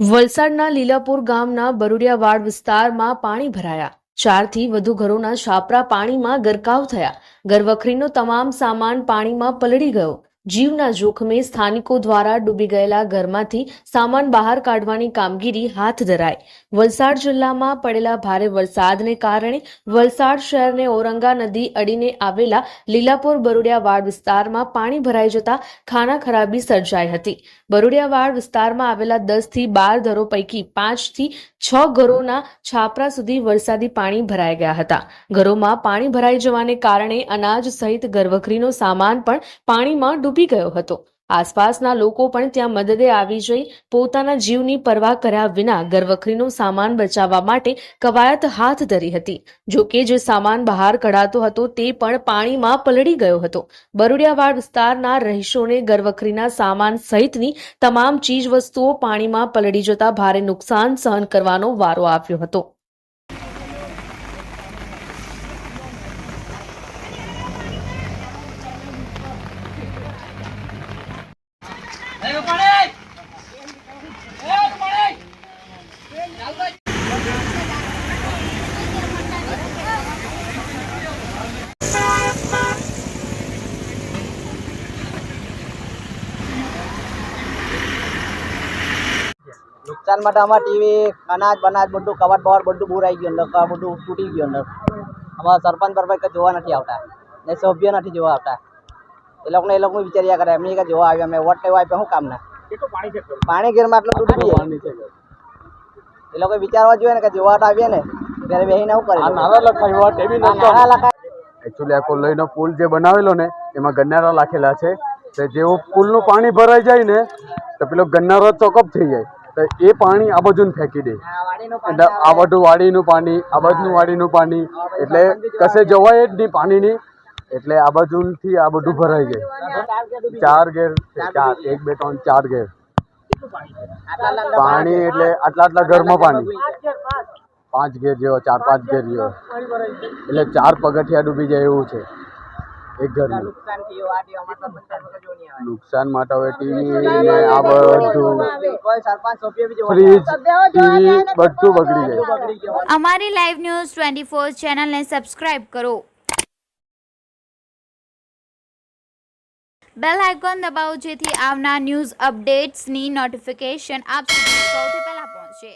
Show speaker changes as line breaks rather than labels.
વલસાડના લીલાપુર ગામના બરુડિયાવાડ વિસ્તારમાં પાણી ભરાયા. ચારથી વધુ ઘરોના છાપરા પાણીમાં ગરકાવ થયા. ઘરવખરીનો તમામ સામાન પાણીમાં પલળી ગયો. જીવના જોખમે સ્થાનિકો દ્વારા ડૂબી ગયેલા ઘરમાંથી સામાન બહાર કાઢવાની કામગીરી હાથ ધરાઈ. વલસાડ જિલ્લામાં પડેલા ભારે વરસાદને કારણે વલસાડ શહેરને ઓરંગા નદી અડીને આવેલા લીલાપુર બરુડિયાવાડ વિસ્તારમાં પાણી ભરાઈ જતા ખાના ખરાબી સર્જાઈ હતી. બરુડિયાવાડ વિસ્તારમાં આવેલા દસથી બાર ઘરો પૈકી પાંચથી છ ઘરોના છાપરા સુધી વરસાદી પાણી ભરાઈ ગયા હતા. ઘરોમાં પાણી ભરાઈ જવાને કારણે અનાજ સહિત ઘરવખરીનો સામાન પણ પાણીમાં ડૂબી ગયો હતો. આસપાસના લોકો પણ ત્યાં મદદે આવી જઈ પોતાના જીવની પરવા કર્યા વિના ઘરવખરીનો સામાન બચાવવા માટે કવાયત હાથ ધરી હતી. જો કે જે સામાન બહાર કઢાતો હતો તે પણ પાણીમાં પલળી ગયો હતો. બરુડિયાવાડ વિસ્તારના રહીશોને ગરવખરીના સામાન સહિતની તમામ ચીજ વસ્તુઓ પાણીમાં પલળી જતા ભારે નુકસાન સહન કરવાનો વારો આવ્યો હતો.
નુકસાન માટે અમારા ટીવી અનાજ બનાજ બધું કવર બવર બધું બુરાઈ ગયું અંદર બધું તૂટી ગયું અંદર. અમારા સરપંચ બરપંચ કંઈ જોવા નથી આવતા ને સભ્ય નથી જોવા આવતા. એ લોકોને એ લોકોને વિચાર્યા કરે એમની કે જોવા આવ્યા અમે વોટ લેવા આપ્યા શું કામના? પાણી ઘેરમાં આટલું તૂટી ગયું એ લોકો વિચારવા જોઈએ ને કે જોવા તો આવીએ ને ત્યારે બેહીને શું કરે
નારા લખાય એવી
નાના લખાય.
એકચ્યુઅલી આ કોલોઈનો પુલ જે બનાવેલો ને એમાં ગન્નારા લાખેલા છે. તો જેવું પુલનું પાણી ભરાઈ જાય ને તો પેલો ગન્નારો ચોકઅપ થઈ જાય. તો એ પાણી આ બાજુને ફેંકી દે. એટલે આ બધું વાડીનું પાણી આ બાજુનું વાડીનું પાણી. એટલે કશે જવાય જ નહીં પાણીની. એટલે આ બાજુથી આ બધું ભરાઈ જાય. ચાર ઘેર ચાર એક બે ત્રણ ચાર ઘેર. પાણી એટલે આટલા આટલા ઘરમાં પાણી. પાંચ ઘેર જેવો ચાર પાંચ ઘેર જેવો. એટલે ચાર પગથિયા ડૂબી જાય એવું છે. એક ઘરનું.
નુકસાન
માટે હવે ટીવી ને આ બધું
કોઈ સરપંચ સભ્ય બી જોવા
ફ્રીજ ટીવી બધું બગડી જાય.
અમારી લાઈવ ન્યૂઝ ટ્વેન્ટી ફોર ચેનલને સબસ્ક્રાઇબ કરો. બેલ આઇકોન દબાવો જેથી આવનાર ન્યૂઝ અપડેટ્સની નોટિફિકેશન આપ સુધી સૌથી પહેલા પહોંચે.